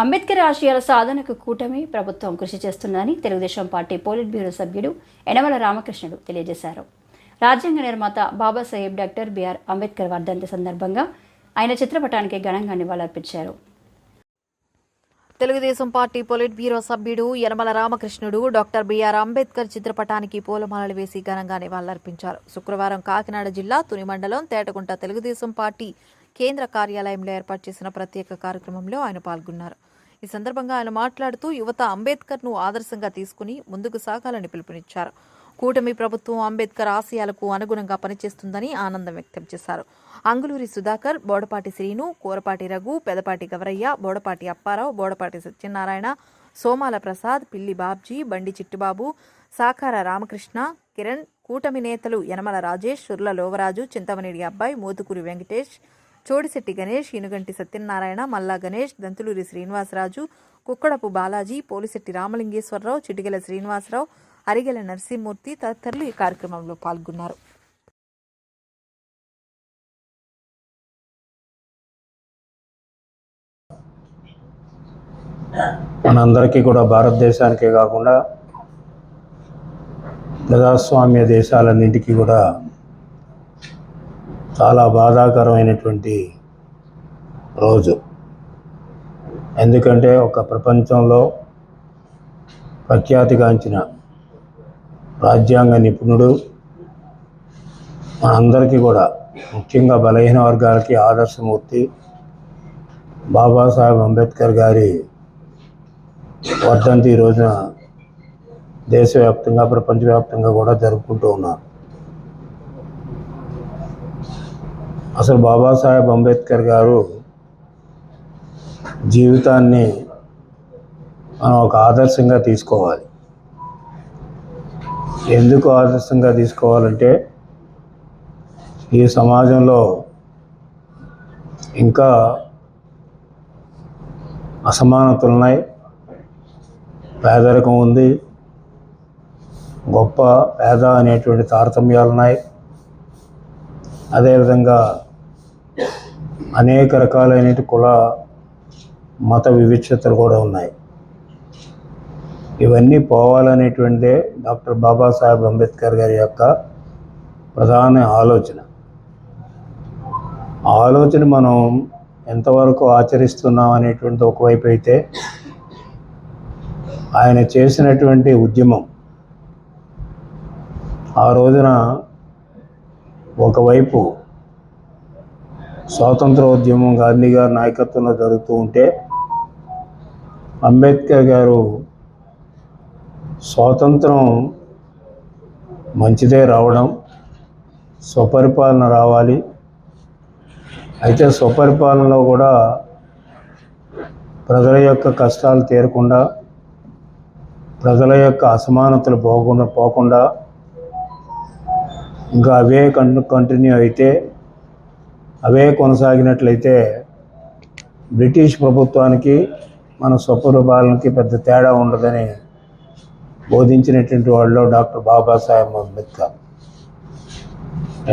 అంబేద్కర్ ఆశయాల సాధనకు కూటమి ప్రభుత్వం కృషి చేస్తుందని తెలుగుదేశం పార్టీ పోలిట్ బ్యూరో సభ్యుడు యనమల రామకృష్ణుడు తెలియజేశారు. రాజ్యాంగ నిర్మాత బాబాసాహెబ్ డాక్టర్ బిఆర్ అంబేద్కర్ వర్ధంతి సందర్భంగా ఆయన చిత్రపటానికి ఘనంగా నివాళులర్పించారు. తెలుగుదేశం పార్టీ పొలిట్ బ్యూరో సభ్యుడు Yanamala Ramakrishnudu doctor B R Ambedkar చిత్రపటానికి పూలమాలలు వేసి ఘనంగా నివాళులర్పించారు. శుక్రవారం కాకినాడ జిల్లా తుని మండలం తేటగుంట తెలుగుదేశం పార్టీ కేంద్ర కార్యాలయంలో ఏర్పాటు చేసిన ప్రత్యేక కార్యక్రమంలో ఆయన పాల్గొన్నారు. ఈ సందర్భంగా ఆయన మాట్లాడుతూ యువత అంబేద్కర్ను ఆదర్శంగా తీసుకుని ముందుకు సాగాలని పిలుపునిచ్చారు. కూటమి ప్రభుత్వం అంబేద్కర్ ఆశయాలకు అనుగుణంగా పనిచేస్తుందని ఆనందం వ్యక్తం చేశారు. అంగులూరి సుధాకర్ బోడపాటి శ్రీను కూరపాటి రఘు పెదపాటి గవరయ్య బోడపాటి అప్పారావు బోడపాటి సత్యనారాయణ సోమాల ప్రసాద్ పిల్లి బాబ్జీ బండి చిట్టుబాబు సాకార రామకృష్ణ కిరణ్ కూటమి నేతలు యనమల రాజేష్ సుర్ల లోవరాజు చింతమనేడి అబ్బాయి మోతుకూరి వెంకటేష్ చోడిశెట్టి గణేష్ ఇనుగంటి సత్యనారాయణ మల్లా గణేష్ దంతులూరి శ్రీనివాసరాజు కుక్కడపు బాలాజీ పోలిశెట్టి రామలింగేశ్వరరావు చిటిగల శ్రీనివాసరావు అరిగెల నరసింహమూర్తి తదితరులు ఈ కార్యక్రమంలో పాల్గొన్నారు. మనందరికీ కూడా భారతదేశానికే కాకుండా ప్రజాస్వామ్య దేశాలన్నింటికీ కూడా చాలా బాధాకరమైనటువంటి రోజు. ఎందుకంటే ఒక ప్రపంచంలో ప్రఖ్యాతిగాంచిన రాజ్యాంగ నిపుణుడు మనందరికీ కూడా ముఖ్యంగా బలహీన వర్గాలకి ఆదర్శమూర్తి బాబాసాహెబ్ అంబేద్కర్ గారి వర్ధంతి ఈ రోజున దేశవ్యాప్తంగా ప్రపంచవ్యాప్తంగా కూడా జరుపుకుంటూ ఉన్నారు. అసలు బాబాసాహెబ్ అంబేద్కర్ గారు జీవితాన్ని మనం ఒక ఆదర్శంగా తీసుకోవాలి. ఎందుకు ఆదర్శంగా తీసుకోవాలంటే ఈ సమాజంలో ఇంకా అసమానతలు ఉన్నాయి పేదరికం ఉంది గొప్ప పేద అనేటువంటి తారతమ్యాలు ఉన్నాయి. అదేవిధంగా అనేక రకాలైన కుల మత వివిక్షతలు కూడా ఉన్నాయి. ఇవన్నీ పోవాలనేటువంటిదే డాక్టర్ బాబాసాహెబ్ అంబేద్కర్ గారి యొక్క ప్రధాన ఆలోచన. ఆలోచన మనం ఎంతవరకు ఆచరిస్తున్నాం అనేటువంటి ఒకవైపు అయితే ఆయన చేసినటువంటి ఉద్యమం ఆ రోజున ఒకవైపు స్వాతంత్ర ఉద్యమం గాంధీ గారి నాయకత్వంలో జరుగుతూ ఉంటే అంబేద్కర్ గారు స్వాతంత్రం మంచిదే రావడం స్వపరిపాలన రావాలి. అయితే స్వపరిపాలనలో కూడా ప్రజల యొక్క కష్టాలు తీరకుండా ప్రజల యొక్క అసమానతలు పోకుండా పోకుండా ఇంకా అవే కంటి కంటిన్యూ అయితే అవే కొనసాగినట్లయితే బ్రిటిష్ ప్రభుత్వానికి మన స్వపరిపాలనకి పెద్ద తేడా ఉండదని బోధించినటువంటి వాళ్ళు డాక్టర్ బాబాసాహెబ్ అంబేద్కర్.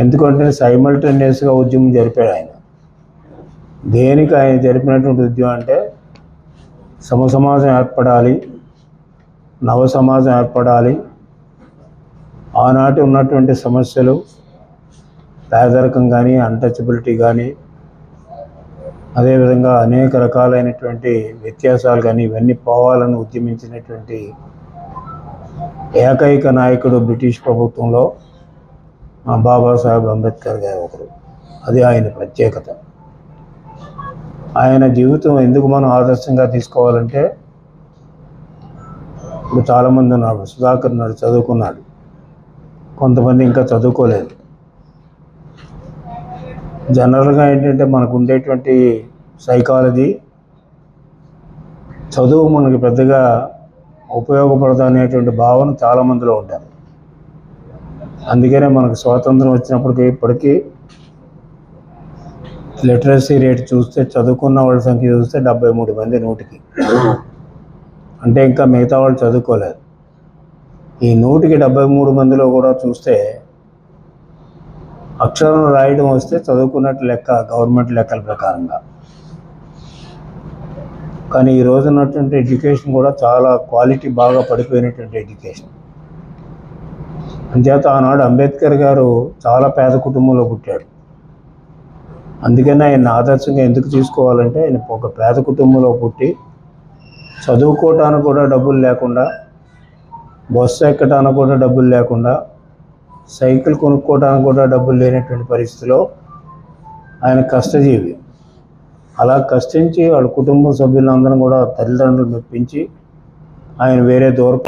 ఎందుకంటే సైమల్టేనియస్గా ఉద్యమం జరిపాడు ఆయన. దేనికి ఆయన జరిపినటువంటి ఉద్యమం అంటే సమసమాజం ఏర్పడాలి నవ సమాజం ఏర్పడాలి ఆనాటి ఉన్నటువంటి సమస్యలు పేదరికం కానీ అన్టచబిలిటీ కానీ అదేవిధంగా అనేక రకాలైనటువంటి వ్యత్యాసాలు కానీ ఇవన్నీ పోవాలని ఉద్యమించినటువంటి ఏకైక నాయకుడు బ్రిటిష్ ప్రభుత్వంలో మా బాబాసాహెబ్ అంబేద్కర్ గారు ఒకరు. అది ఆయన ప్రత్యేకత. ఆయన జీవితం ఎందుకు మనం ఆదర్శంగా తీసుకోవాలంటే ఇప్పుడు చాలామంది ఉన్నారు సుధాకర్ నాడు చదువుకున్నాడు. కొంతమంది ఇంకా చదువుకోలేదు. జనరల్గా ఏంటంటే మనకు ఉండేటువంటి సైకాలజీ చదువు మనకి పెద్దగా ఉపయోగపడదు అనేటువంటి భావన చాలామందిలో ఉంటారు. అందుకనే మనకు స్వాతంత్రం వచ్చినప్పటికీ ఇప్పటికీ లిటరసీ రేట్ చూస్తే చదువుకున్న వాళ్ళ సంఖ్య చూస్తే డెబ్బై మూడు మంది నూటికి. అంటే ఇంకా మిగతా వాళ్ళు చదువుకోలేదు. ఈ నూటికి డెబ్బై మూడు మందిలో కూడా చూస్తే అక్షరం రాయడం వస్తే చదువుకున్నట్టు లెక్క గవర్నమెంట్ లెక్కల ప్రకారంగా. కానీ ఈ రోజు ఉన్నటువంటి ఎడ్యుకేషన్ కూడా చాలా క్వాలిటీ బాగా పడిపోయినటువంటి ఎడ్యుకేషన్. అంచేత ఆనాడు అంబేద్కర్ గారు చాలా పేద కుటుంబంలో పుట్టాడు. అందుకని ఆయన ఆదర్శంగా ఎందుకు తీసుకోవాలంటే ఆయన ఒక పేద కుటుంబంలో పుట్టి చదువుకోవటానికి కూడా డబ్బులు లేకుండా బస్సు ఎక్కడానికి కూడా డబ్బులు లేకుండా సైకిల్ కొనుక్కోవడానికి కూడా డబ్బులు లేనటువంటి పరిస్థితిలో ఆయన కష్టజీవి. అలా కష్టించి వాళ్ళ కుటుంబ సభ్యులందరం కూడా తల్లిదండ్రులు మెప్పించి ఆయన వేరే దూరం